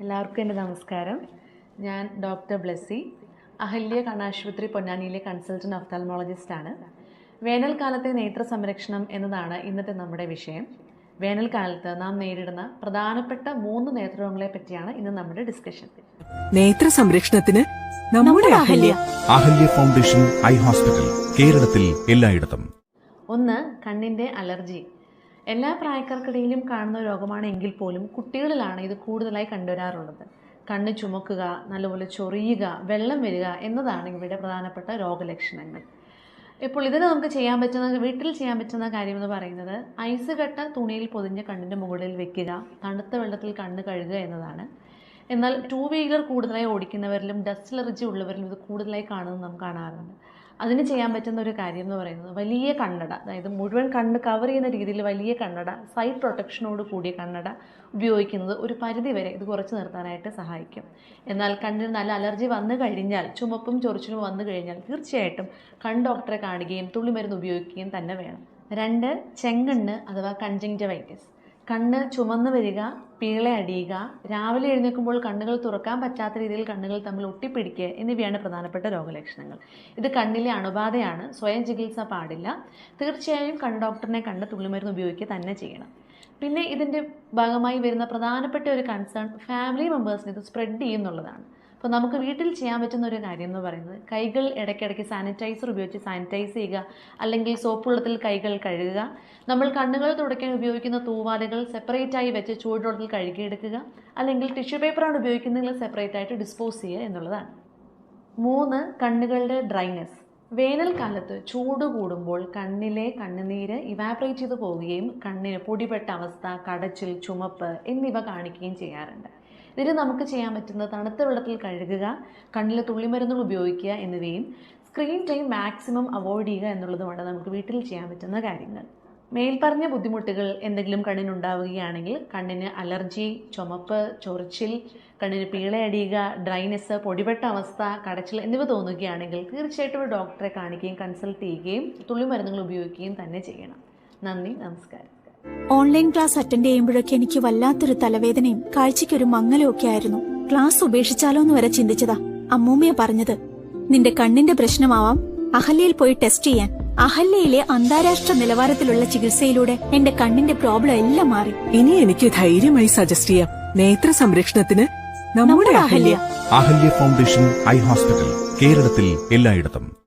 എല്ലാവർക്കും എന്റെ നമസ്കാരം. ഞാൻ ഡോക്ടർ ബ്ലെസ്സി അഹല്യ കണ്ണാശുപത്രി പൊന്നാനിയിലെ കൺസൾട്ടന്റ് ഒഫ്താൽമോളജിസ്റ്റാണ് വേനൽക്കാലത്തെ നേത്ര സംരക്ഷണം എന്നതാണ് ഇന്നത്തെ നമ്മുടെ വിഷയം. വേനൽക്കാലത്ത് നാം നേരിടുന്ന പ്രധാനപ്പെട്ട മൂന്ന് നേത്രരോഗങ്ങളെ പറ്റിയാണ് ഇന്ന് നമ്മുടെ ഡിസ്കഷൻ നേത്ര സംരക്ഷണത്തിന് നമ്മുടെ Ahalya. Ahalya. Foundation eye hospital കേരളത്തിൽ എല്ലായിടത്തും. ഒന്ന് കണ്ണിന്റെ അലർജി. എല്ലാ പ്രായക്കാർക്കിടയിലും കാണുന്ന രോഗമാണ് എങ്കിൽ പോലും കുട്ടികളിലാണ് ഇത് കൂടുതലായി കണ്ടുവരാറുള്ളത്. കണ്ണ് ചുമക്കുക നല്ലപോലെ ചൊറിയുക വെള്ളം വരിക എന്നതാണ് ഇവിടെ പ്രധാനപ്പെട്ട രോഗലക്ഷണങ്ങൾ. ഇപ്പോൾ ഇതിന് നമുക്ക് ചെയ്യാൻ പറ്റുന്ന വീട്ടിൽ ചെയ്യാൻ പറ്റുന്ന കാര്യം എന്ന് പറയുന്നത് ഐസ് കട്ട തുണിയിൽ പൊതിഞ്ഞ് കണ്ണിന്റെ മുകളിൽ വെക്കുക തണുത്ത വെള്ളത്തിൽ കണ്ണ് കഴുകുക എന്നതാണ്. എന്നാൽ ടൂ വീലർ കൂടുതലായി ഓടിക്കുന്നവരിലും ഡസ്റ്റ് അലർജി ഉള്ളവരിലും ഇത് കൂടുതലായി കാണുന്നത് നാം കാണാറുണ്ട്. അതിന് ചെയ്യാൻ പറ്റുന്ന ഒരു കാര്യം എന്ന് പറയുന്നത് വലിയ കണ്ണട. അതായത് മുഴുവൻ കണ്ണ് കവർ ചെയ്യുന്ന രീതിയിൽ വലിയ കണ്ണട സൈഡ് പ്രൊട്ടക്ഷനോട് കൂടിയ കണ്ണട ഉപയോഗിക്കുന്നത് ഒരു പരിധി വരെ ഇത് കുറച്ച് നിർത്താനായിട്ട് സഹായിക്കും. എന്നാൽ കണ്ണിന് നല്ല അലർജി വന്നു കഴിഞ്ഞാൽ ചുമപ്പും ചൊറിച്ചിലും വന്നു കഴിഞ്ഞാൽ തീർച്ചയായിട്ടും കണ്ണ് ഡോക്ടറെ കാണുകയും തുള്ളിമരുന്ന് ഉപയോഗിക്കുകയും തന്നെ വേണം. രണ്ട് ചെങ്കണ്ണ് അഥവാ കൺജങ്ക്റ്റിവൈറ്റിസ് കണ്ണ് ചുമന്നു വരിക പീള അടിയുക രാവിലെ എഴുന്നേൽക്കുമ്പോൾ കണ്ണുകൾ തുറക്കാൻ പറ്റാത്ത രീതിയിൽ കണ്ണുകൾ തമ്മിൽ ഒട്ടിപ്പിടിക്കുക എന്നിവയാണ് പ്രധാനപ്പെട്ട രോഗലക്ഷണങ്ങൾ. ഇത് കണ്ണിലെ അണുബാധയാണ് സ്വയം ചികിത്സ പാടില്ല. തീർച്ചയായും കണ്ണ് ഡോക്ടറിനെ കണ്ട് തുള്ളിമരുന്ന് ഉപയോഗിക്കുക തന്നെ ചെയ്യണം. പിന്നെ ഇതിന്റെ ഭാഗമായി വരുന്ന പ്രധാനപ്പെട്ട ഒരു കൺസേൺ ഫാമിലി മെമ്പേഴ്സിന് ഇത് സ്പ്രെഡ് ചെയ്യുന്നുള്ളതാണ്. അപ്പോൾ നമുക്ക് വീട്ടിൽ ചെയ്യാൻ പറ്റുന്ന ഒരു കാര്യം എന്ന് പറയുന്നത് കൈകൾ ഇടയ്ക്കിടയ്ക്ക് സാനിറ്റൈസർ ഉപയോഗിച്ച് സാനിറ്റൈസ് ചെയ്യുക അല്ലെങ്കിൽ സോപ്പ് വെള്ളത്തിൽ കൈകൾ കഴുകുക. നമ്മൾ കണ്ണുകൾ തുടയ്ക്കാൻ ഉപയോഗിക്കുന്ന തൂവാലകൾ സെപ്പറേറ്റ് ആയി വെച്ച് ചൂടുവെള്ളത്തിൽ കഴുകിയെടുക്കുക അല്ലെങ്കിൽ ടിഷ്യൂ പേപ്പറാണ് ഉപയോഗിക്കുന്നതെങ്കിൽ സെപ്പറേറ്റ് ആയിട്ട് ഡിസ്പോസ് ചെയ്യുക എന്നുള്ളതാണ്. മൂന്ന് കണ്ണുകളുടെ ഡ്രൈനെസ് വേനൽക്കാലത്ത് ചൂട് കൂടുമ്പോൾ കണ്ണിലെ കണ്ണുനീര് ഇവാപറേറ്റ് ചെയ്ത് പോവുകയും കണ്ണിന് പൊടിപ്പെട്ട അവസ്ഥ കടച്ചിൽ ചുമപ്പ് എന്നിവ കാണിക്കുകയും ചെയ്യാറുണ്ട്. ഇതിന് നമുക്ക് ചെയ്യാൻ പറ്റുന്നത് തണുത്ത വെള്ളത്തിൽ കഴുകുക കണ്ണിലെ തുള്ളിമരുന്നുകൾ ഉപയോഗിക്കുക എന്നിവയും സ്ക്രീൻ ടൈം മാക്സിമം അവോയ്ഡ് ചെയ്യുക എന്നുള്ളതുമാണ് നമുക്ക് വീട്ടിൽ ചെയ്യാൻ പറ്റുന്ന കാര്യങ്ങൾ. മേൽപ്പറഞ്ഞ ബുദ്ധിമുട്ടുകൾ എന്തെങ്കിലും കണ്ണിനുണ്ടാവുകയാണെങ്കിൽ കണ്ണിന് അലർജി ചുമപ്പ് ചൊറിച്ചിൽ കണ്ണിന് പീളയടിയുക ഡ്രൈനെസ് പൊടിപെട്ട അവസ്ഥ കടച്ചിൽ എന്നിവ തോന്നുകയാണെങ്കിൽ തീർച്ചയായിട്ടും ഒരു ഡോക്ടറെ കാണിക്കുകയും കൺസൾട്ട് ചെയ്യുകയും തുള്ളിമരുന്നുകൾ ഉപയോഗിക്കുകയും തന്നെ ചെയ്യണം. നന്ദി നമസ്കാരം. ഓൺലൈൻ ക്ലാസ് അറ്റൻഡ് ചെയ്യുമ്പോഴൊക്കെ എനിക്ക് വല്ലാത്തൊരു തലവേദനയും കാഴ്ചയ്ക്കൊരു മങ്ങലും ഒക്കെ ആയിരുന്നു. ക്ലാസ് ഉപേക്ഷിച്ചാലോ എന്ന് വരെ ചിന്തിച്ചതാ. അമ്മൂമ്മയെ പറഞ്ഞത് നിന്റെ കണ്ണിന്റെ പ്രശ്നമാവാം. അഹല്യയിൽ പോയി ടെസ്റ്റ് ചെയ്യാൻ. അഹല്യയിലെ അന്താരാഷ്ട്ര നിലവാരത്തിലുള്ള ചികിത്സയിലൂടെ എന്റെ കണ്ണിന്റെ പ്രോബ്ലം എല്ലാം മാറി. ഇനി എനിക്ക് ധൈര്യമായി സജസ്റ്റ് ചെയ്യാം. നേത്ര സംരക്ഷണത്തിന് നമ്മുടെ Ahalya. Ahalya foundation eye hospital കേരളത്തിൽ എല്ലായിടത്തും.